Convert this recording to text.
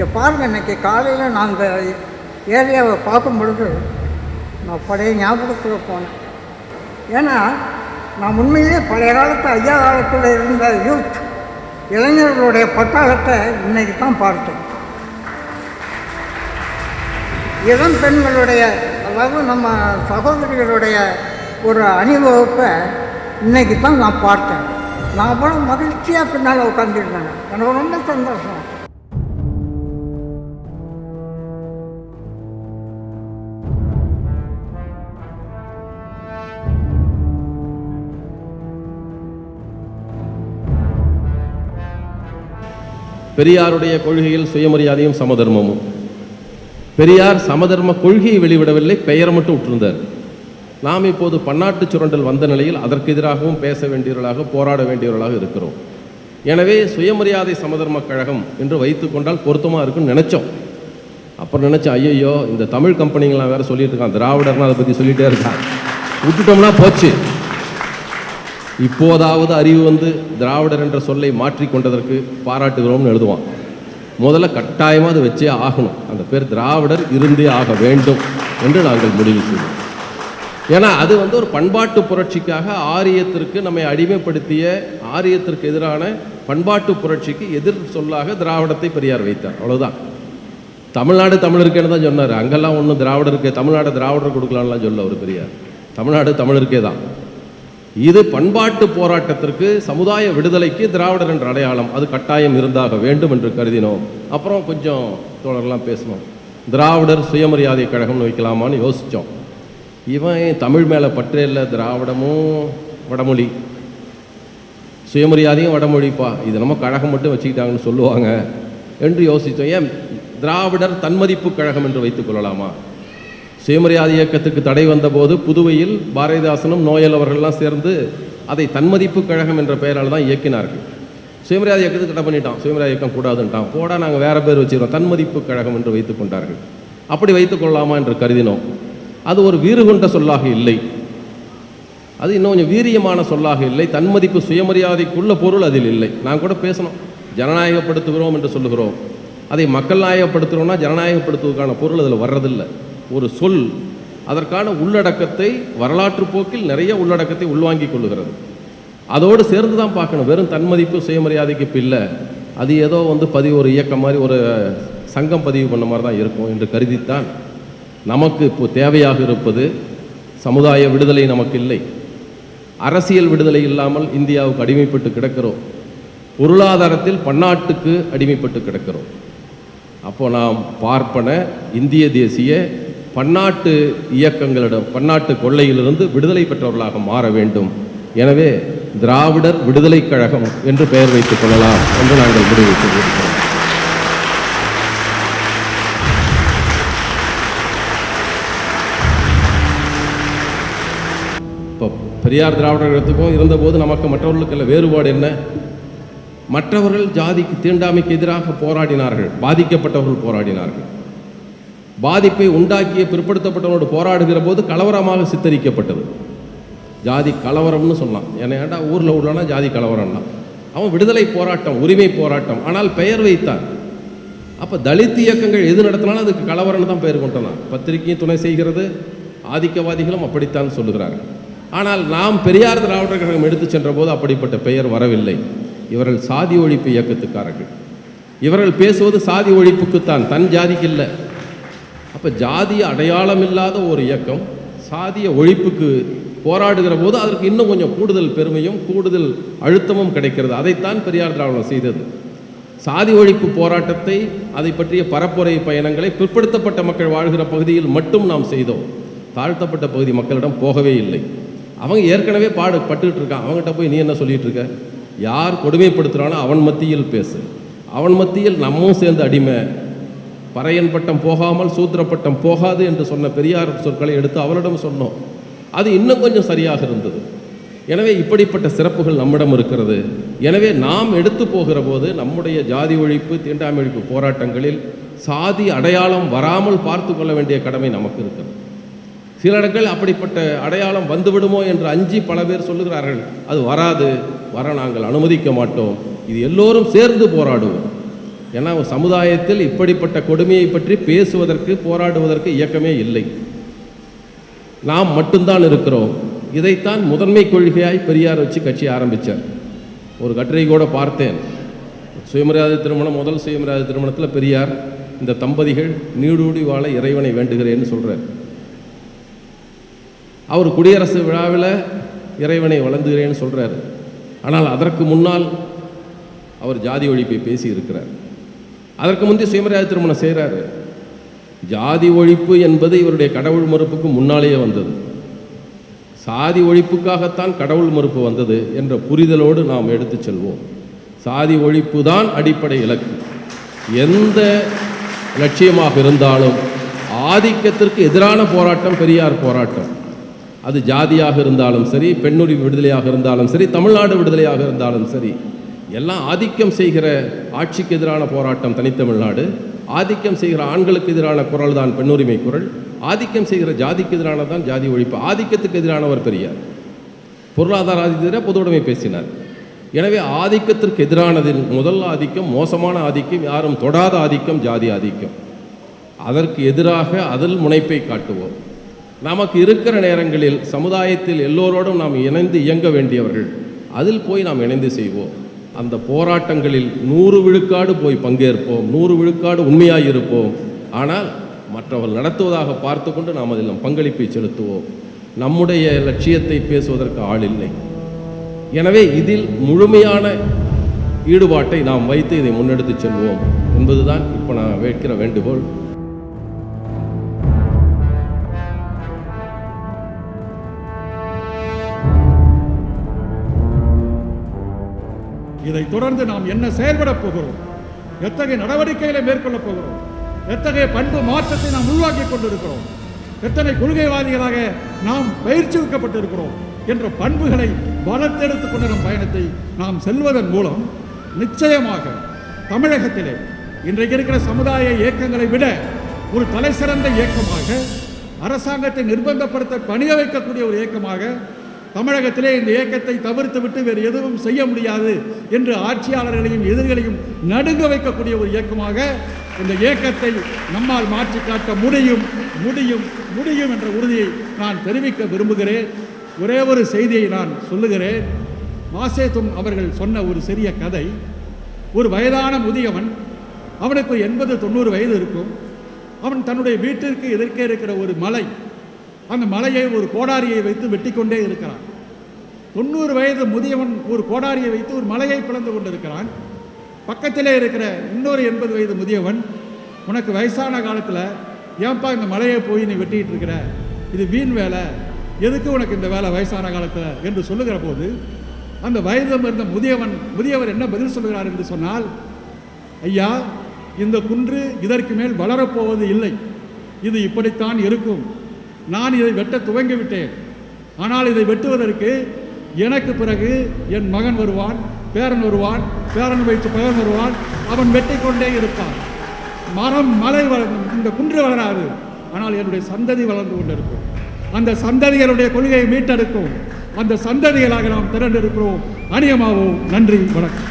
இங்கே பாருங்கள் இன்னைக்கு காலையில் நான் அந்த ஏரியாவை பார்க்கும் பொழுது நான் பழைய ஞாபகத்தில் போனேன். ஏன்னா நான் உண்மையிலேயே பழைய காலத்து ஐயா காலத்தில் இருந்த யூத் இளைஞர்களுடைய பட்டாளத்தை இன்னைக்கு தான் பார்த்தேன். இளம் பெண்களுடைய அதாவது நம்ம சகோதரிகளுடைய ஒரு அணிவகுப்பை இன்னைக்கு தான் நான் பார்த்தேன். நான் அவ்வளோ மகிழ்ச்சியாக பின்னால் உட்காந்துருந்தேன் எனக்கு ரொம்ப சந்தோஷம். பெரியாருடைய கொள்கையில் சுயமரியாதையும் சமதர்மமும். பெரியார் சமதர்ம கொள்கையை வெளிவிடவில்லை பெயரை மட்டும் விட்டிருந்தார். நாம் இப்போது பன்னாட்டு சுரண்டல் வந்த நிலையில் அதற்கு எதிராகவும் பேச வேண்டியவர்களாக போராட வேண்டியவர்களாக இருக்கிறோம். எனவே சுயமரியாதை சமதர்ம கழகம் என்று வைத்துக்கொண்டால் பொருத்தமாக இருக்குன்னு நினச்சோம். அப்புறம் நினச்சேன் ஐயையோ இந்த தமிழ் கம்பெனிங்களாம் வேற சொல்லிட்டு இருக்கான் திராவிடர்னு அதை பற்றி சொல்லிட்டே இருக்கான் விட்டுட்டோம்னா போச்சு. இப்போதாவது அறிவு வந்து திராவிடர் என்ற சொல்லை மாற்றிக்கொண்டதற்கு பாராட்டுகிறோம்னு எழுதுவான். முதல்ல கட்டாயமாக அது வச்சே ஆகணும். அந்த பேர் திராவிடர் இருந்தே ஆக வேண்டும் என்று நாங்கள் முடிவு செய்வோம் ஏன்னா அது வந்து ஒரு பண்பாட்டு புரட்சிக்காக ஆரியத்திற்கு நம்மை அடிமைப்படுத்திய ஆரியத்திற்கு எதிரான பண்பாட்டு புரட்சிக்கு எதிர் சொல்லாக திராவிடத்தை பெரியார் வைத்தார். அவ்வளோதான் தமிழ்நாடு தமிழருக்கேன்னு தான் சொன்னார். அங்கெல்லாம் ஒன்றும் திராவிடருக்கு தமிழ்நாடு திராவிடர் கொடுக்கலான்லாம் சொல்ல ஒரு பெரியார். தமிழ்நாடு தமிழருக்கே தான். இது பண்பாட்டு போராட்டத்திற்கு சமுதாய விடுதலைக்கு திராவிடர் என்ற அடையாளம். அது கட்டாயம் இருந்தாக வேண்டும் என்று கருதினோம். அப்புறம் கொஞ்சம் தோழர்லாம் பேசணும். திராவிடர் சுயமரியாதை கழகம்னு வைக்கலாமான்னு யோசித்தோம் இவன் தமிழ் மேலே பற்றே இல்லை. திராவிடமும் வடமொழி. சுயமரியாதையும் வடமொழிப்பா. இது நம்ம கழகம் மட்டும் வச்சுக்கிட்டாங்கன்னு சொல்லுவாங்க. என்று யோசித்தோம் ஏன்? திராவிடர் தன்மதிப்பு கழகம் என்று வைத்துக் கொள்ளலாமா? சுயமரியாதை இயக்கத்துக்கு தடை வந்தபோது புதுவையில் பாரதிதாசனும் நோயல் அவர்கள்லாம் சேர்ந்து அதை தன்மதிப்பு கழகம் என்ற பெயரால் தான் இயக்கினார்கள். சுயமரியாதை இயக்கத்துக்கு தடை பண்ணிட்டான். சுயமரியாதை இயக்கம் கூடாதுன்ட்டான். போடா நாங்கள் வேற பேர் வச்சுக்கிறோம் தன்மதிப்பு கழகம் என்று வைத்துக் கொண்டார்கள். அப்படி வைத்துக் கொள்ளலாமா என்று கருதினோம். அது ஒரு வீறு கொண்ட சொல்லாக இல்லை. அது இன்னும் கொஞ்சம் வீரியமான சொல்லாக இல்லை. தன்மதிப்பு சுயமரியாதைக்குள்ள பொருள் அதில் இல்லை. நான் கூட பேசணும். ஜனநாயகப்படுத்துகிறோம் என்று சொல்லுகிறோம். அதை மக்கள் நாயகப்படுத்துகிறோம்னா ஜனநாயகப்படுத்துவதற்கான பொருள் அதில் வர்றதில்லை. ஒரு சொல் அதற்கான உள்ளடக்கத்தை வரலாற்று போக்கில் நிறைய உள்ளடக்கத்தை உள்வாங்கிக் கொள்ளுகிறது. அதோடு சேர்ந்து தான் பார்க்கணும். வெறும் தன்மதிப்பு சுயமரியாதைக்கு இப்போ இல்லை அது ஏதோ வந்து பதிவு ஒரு இயக்கம் மாதிரி ஒரு சங்கம் பதிவு பண்ண மாதிரி தான் இருக்கும் என்று கருதித்தான் நமக்கு இப்போ தேவையாக இருப்பது சமுதாய விடுதலை நமக்கு இல்லை. அரசியல் விடுதலை இல்லாமல் இந்தியாவுக்கு அடிமைப்பட்டு கிடக்கிறோம். பொருளாதாரத்தில் பன்னாட்டுக்கு அடிமைப்பட்டு கிடக்கிறோம். அப்போ நாம் பார்ப்பன இந்திய தேசிய பன்னாட்டு இயக்கங்களிடம் பன்னாட்டு கொள்ளையிலிருந்து விடுதலை பெற்றவர்களாக மாற வேண்டும். எனவே திராவிடர் விடுதலை கழகம் என்று பெயர் வைத்துக் கொள்ளலாம் என்று நாங்கள் முடிவு செய்திருக்கிறோம். இப்போ பெரியார் திராவிடர் இருந்தபோது நமக்கு மற்றவர்களுக்கெல்லாம் வேறுபாடு என்ன? மற்றவர்கள் ஜாதிக்கு தீண்டாமைக்கு எதிராக போராடினார்கள் பாதிக்கப்பட்டவர்கள் போராடினார்கள். பாதிப்பை உண்டாக்கிய பிற்படுத்தப்பட்டவனோடு போராடுகிற போது கலவரமாக சித்தரிக்கப்பட்டது. ஜாதி கலவரம்னு சொல்லலாம். ஏன்னா ஏன்டா ஊரில் உள்ளனா ஜாதி கலவரம்னா? அவன் விடுதலை போராட்டம் உரிமை போராட்டம். ஆனால் பெயர் வைத்தான். அப்போ தலித் இயக்கங்கள் எது நடத்தினாலும் அதுக்கு கலவரம்னு தான் பெயர் கொண்டனான் பத்திரிகையும் துணை செய்கிறது ஆதிக்கவாதிகளும் அப்படித்தான் சொல்லுகிறார்கள். ஆனால் நாம் பெரியார் திராவிடர் கழகம் எடுத்து சென்ற போது அப்படிப்பட்ட பெயர் வரவில்லை. இவர்கள் சாதி ஒழிப்பு இயக்கத்துக்காரர்கள். இவர்கள் பேசுவது சாதி ஒழிப்புக்குத்தான். தன் ஜாதிக்கு இல்லை. அப்போ ஜாதிய அடையாளம் இல்லாத ஒரு இயக்கம் சாதிய ஒழிப்புக்கு போராடுகிற போது அதற்கு இன்னும் கொஞ்சம் கூடுதல் பெருமையும் கூடுதல் அழுத்தமும் கிடைக்கிறது. அதைத்தான் பெரியார் திராவிடம் செய்தது. சாதி ஒழிப்பு போராட்டத்தை அதை பற்றிய பரப்புரை பயணங்களை பிற்படுத்தப்பட்ட மக்கள் வாழ்கிற பகுதியில் மட்டும் நாம் செய்தோம். தாழ்த்தப்பட்ட பகுதி மக்களிடம் போகவே இல்லை. அவங்க ஏற்கனவே பாடு பட்டுக்கிட்டு இருக்கான் அவங்ககிட்ட போய் நீ என்ன சொல்லிட்டு இருக்க? யார் கொடுமைப்படுத்துகிறானோ அவன் மத்தியில் பேசு. அவன் மத்தியில் நம்மும் சேர்ந்து அடிமை. பறையன் பட்டம் போகாமல் சூத்திர பட்டம் போகாது என்று சொன்ன பெரியார் சொற்களை எடுத்து அவரிடம் சொன்னோம். அது இன்னும் கொஞ்சம் சரியாக இருந்தது. எனவே இப்படிப்பட்ட சிறப்புகள் நம்மிடம் இருக்கிறது. எனவே நாம் எடுத்து போகிற போது நம்முடைய ஜாதி ஒழிப்பு தீண்டாமை ஒழிப்பு போராட்டங்களில் சாதி அடையாளம் வராமல் பார்த்து கொள்ள வேண்டிய கடமை நமக்கு இருக்கிறது. சில இடங்கள் அப்படிப்பட்ட அடையாளம் வந்துவிடுமோ என்று அஞ்சி பல பேர் சொல்லுகிறார்கள். அது வராது. வர நாங்கள் அனுமதிக்க மாட்டோம். இது எல்லோரும் சேர்ந்து போராடுவோம். ஏன்னா சமுதாயத்தில் இப்படிப்பட்ட கொடுமையை பற்றி பேசுவதற்கு போராடுவதற்கு இயக்கமே இல்லை. நாம் மட்டும்தான் இருக்கிறோம். இதைத்தான் முதன்மை கொள்கையாய் பெரியார் வச்சு கட்சி ஆரம்பித்தார் ஒரு கட்டுரை கூட பார்த்தேன். சுயமரியாதை திருமணம் முதல் சுயமரியாதை திருமணத்தில் பெரியார் இந்த தம்பதிகள் நீடூடி வாழ இறைவனை வேண்டுகிறேன்னு சொல்கிறார் அவர் குடியரசு விழாவில் இறைவனை வளர்ந்துகிறேன்னு சொல்கிறார் ஆனால் அதற்கு முன்னால் அவர் ஜாதி ஒழிப்பை பேசி இருக்கிறார் அதற்கு முந்தைய சுயமரியாதை திருமணம் செய்கிறாரு ஜாதி ஒழிப்பு என்பது இவருடைய கடவுள் மறுப்புக்கு முன்னாலேயே வந்தது. சாதி ஒழிப்புக்காகத்தான் கடவுள் மறுப்பு வந்தது என்ற புரிதலோடு நாம் எடுத்துச் செல்வோம். சாதி ஒழிப்பு தான் அடிப்படை இலக்கு. எந்த லட்சியமாக இருந்தாலும் ஆதிக்கத்திற்கு எதிரான போராட்டம் பெரியார் போராட்டம். அது ஜாதியாக இருந்தாலும் சரி பெண்ணுரிமை விடுதலையாக இருந்தாலும் சரி தமிழ்நாடு விடுதலையாக இருந்தாலும் சரி எல்லாம் ஆதிக்கம் செய்கிற ஆட்சிக்கு எதிரான போராட்டம் தனித்தமிழ்நாடு ஆதிக்கம் செய்கிற ஆண்களுக்கு எதிரான குரல் தான் பெண்ணுரிமை குரல் ஆதிக்கம் செய்கிற ஜாதிக்கு எதிரான தான் ஜாதி ஒழிப்பு ஆதிக்கத்துக்கு எதிரானவர் பெரியார். பொருளாதார ஆதிக்க பொதுவுடைமை பேசினார். எனவே ஆதிக்கத்திற்கு எதிரானதில் முதல் ஆதிக்கம் மோசமான ஆதிக்கம் யாரும் தொடாத ஆதிக்கம் ஜாதி ஆதிக்கம். அதற்கு எதிராக அதில் முனைப்பை காட்டுவோம். நமக்கு இருக்கிற நேரங்களில் சமுதாயத்தில் எல்லோரோடும் நாம் இணைந்து இயங்க வேண்டியவர்கள் அதில் போய் நாம் இணைந்து செய்வோம். அந்த போராட்டங்களில் நூறு விழுக்காடு போய் பங்கேற்போம் நூறு விழுக்காடு உண்மையாக இருப்போம். ஆனால் மற்றவர்கள் நடத்துவதாக பார்த்து கொண்டு நாம் அதில் பங்களிப்பை செலுத்துவோம். நம்முடைய லட்சியத்தை பேசுவதற்கு ஆள் இல்லை. எனவே இதில் முழுமையான ஈடுபாட்டை நாம் வைத்து இதை முன்னெடுத்துச் செல்வோம் என்பதுதான் இப்போ நான் வைக்கிற வேண்டுகோள். இதைத் தொடர்ந்து நாம் என்ன செயல்படப் போகிறோம்? எத்தகைய நடவடிக்கைகளை மேற்கொள்ளப் போகிறோம்? எத்தகைய பண்பு மாற்றத்தை நாம் உருவாக்கி கொண்டிருக்கிறோம்? எத்தனை கொள்கைவாதிகளாக நாம் பயிற்சிவிக்கப்பட்டிருக்கிறோம் என்ற பண்புகளை வளர்த்தெடுத்து கொண்டிருக்கும் பயணத்தை நாம் செல்வதன் மூலம் நிச்சயமாக தமிழகத்திலே இன்றைக்கு இருக்கிற சமுதாய இயக்கங்களை விட ஒரு தலைசிறந்த இயக்கமாக அரசாங்கத்தை நிர்பந்தப்படுத்த பணிய வைக்கக்கூடிய ஒரு இயக்கமாக தமிழகத்திலே இந்த இயக்கத்தை தவிர்த்து விட்டு வேறு எதுவும் செய்ய முடியாது என்று ஆட்சியாளர்களையும் எதிரிகளையும் நடுங்க வைக்கக்கூடிய ஒரு இயக்கமாக இந்த இயக்கத்தை நம்மால் மாற்றி காட்ட முடியும் முடியும் முடியும் என்ற உறுதியை நான் தெரிவிக்க விரும்புகிறேன். ஒரே ஒரு செய்தியை நான் சொல்லுகிறேன். மாசேதும் அவர்கள் சொன்ன ஒரு சிறிய கதை. ஒரு வயதான முதியவன் அவனுக்கு எண்பது தொண்ணூறு வயது இருக்கும். அவன் தன்னுடைய வீட்டிற்கு எதிர்க்கே இருக்கிற ஒரு மலை அந்த மலையை ஒரு கோடாரியை வைத்து வெட்டி கொண்டே இருக்கிறான். தொண்ணூறு வயது முதியவன் ஒரு கோடாரியை வைத்து ஒரு மலையை பிளந்து கொண்டிருக்கிறான். பக்கத்திலே இருக்கிற இன்னொரு எண்பது வயது முதியவன் உனக்கு வயசான காலத்தில் ஏன்பா இந்த மலையை போய் நீ வெட்டிட்டு இருக்கிற? இது வீண் வேலை. எதுக்கு உனக்கு இந்த வேலை வயசான காலத்தில்? என்று சொல்லுகிற போது அந்த வயதம் இருந்த முதியவன் முதியவர் என்ன பதில் சொல்லுகிறார்? என்று சொன்னால் ஐயா இந்த குன்று இதற்கு மேல் வளரப்போவது இல்லை. இது இப்படித்தான் இருக்கும். நான் இதை வெட்ட துவங்கி விட்டேன் ஆனால் இதை வெட்டுவதற்கு எனக்கு பிறகு என் மகன் வருவான் பேரன் வருவான் பேரன் வைத்து பகன் வருவான் அவன் வெட்டிக்கொண்டே இருப்பான். மரம் மலை வள இந்த குன்று வளராது. ஆனால் என்னுடைய சந்ததி வளர்ந்து கொண்டிருக்கும். அந்த சந்ததிகளுடைய கொள்கையை மீட்டெடுக்கும். அந்த சந்ததிகளாக நாம் திரண்டிருக்கிறோம். அணியமாவோம் நன்றி வணக்கம்.